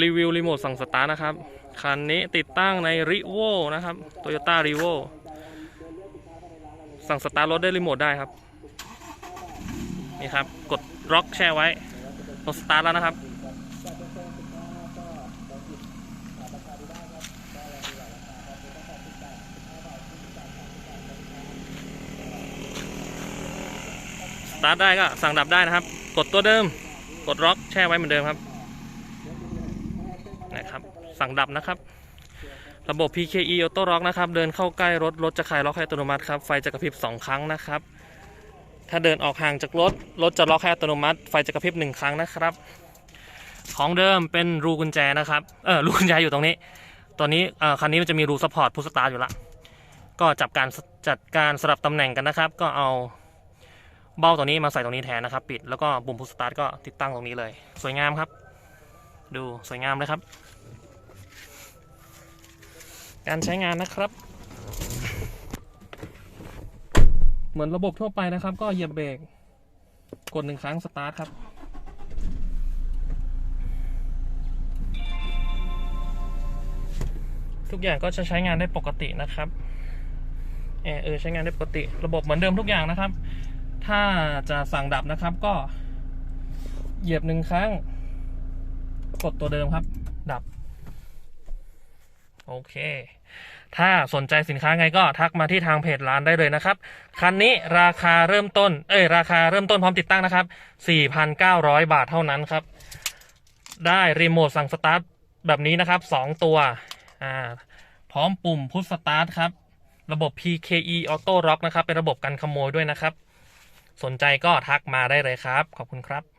รีวิวรีโมทสั่งสตาร์นะครับ คันนี้ติดตั้งใน r ิโวนะครับ Toyota r ิโวสั่งสตาร์รถได้รีโมทได้ครับ นี่ครับ กดล็อกแช่ไว้รถสตาร์ทแล้วนะครับ สตาร์ทได้ก็สั่งดับได้นะครับ กดตัวเดิม กดล็อกแช่ไว้เหมือนเดิมครับ นะครับ สั่งดับนะครับ ระบบ PKE Auto Lock นะครับ เดินเข้าใกล้รถ รถจะคลายล็อกให้อัตโนมัติครับ ไฟจะกระพริบ 2 ครั้งนะครับ ถ้าเดินออกห่างจากรถ รถจะล็อกให้อัตโนมัติ ไฟจะกระพริบ 1 ครั้งนะครับ ของเดิมเป็นรูกุญแจนะครับ เออ รูกุญแจอยู่ตรงนี้ตัวนี้คันนี้มันจะมีรูซัพพอร์ตพุชสตาร์อยู่ละ ก็จับการจัดการสลับตำแหน่งกันนะครับ ก็เอาเบ้าตัวนี้มาใส่ตรงนี้แทนนะครับ ปิดแล้วก็ปุ่มพุชสตาร์ทก็ติดตั้งตรงนี้เลย สวยงามครับ ดูสวยงามเลยครับ การใช้งานนะครับ เหมือนระบบทั่วไปนะครับ ก็เหยียบเบรกกดหนึ่งครั้งสตาร์ทครับ ทุกอย่างก็จะใช้งานได้ปกตินะครับแอร์เออใช้งานได้ปกติ ระบบเหมือนเดิมทุกอย่างนะครับ ถ้าจะสั่งดับนะครับก็เหยียบหนึ่งครั้ง กดตัวเดิมครับ ดับ โอเค ถ้าสนใจสินค้าไงก็ทักมาที่ทางเพจร้านได้เลยนะครับ คันนี้ราคาเริ่มต้น เอ้ย ราคาเริ่มต้นพร้อมติดตั้งนะครับ 4,900 บาทเท่านั้นครับ ได้รีโมทสั่งสตาร์ทแบบนี้นะครับ 2 ตัว อ่า พร้อมปุ่มพุชสตาร์ทครับ ระบบ PKE Auto Lock นะครับ เป็นระบบกันขโมยด้วยนะครับ สนใจก็ทักมาได้เลยครับ ขอบคุณครับ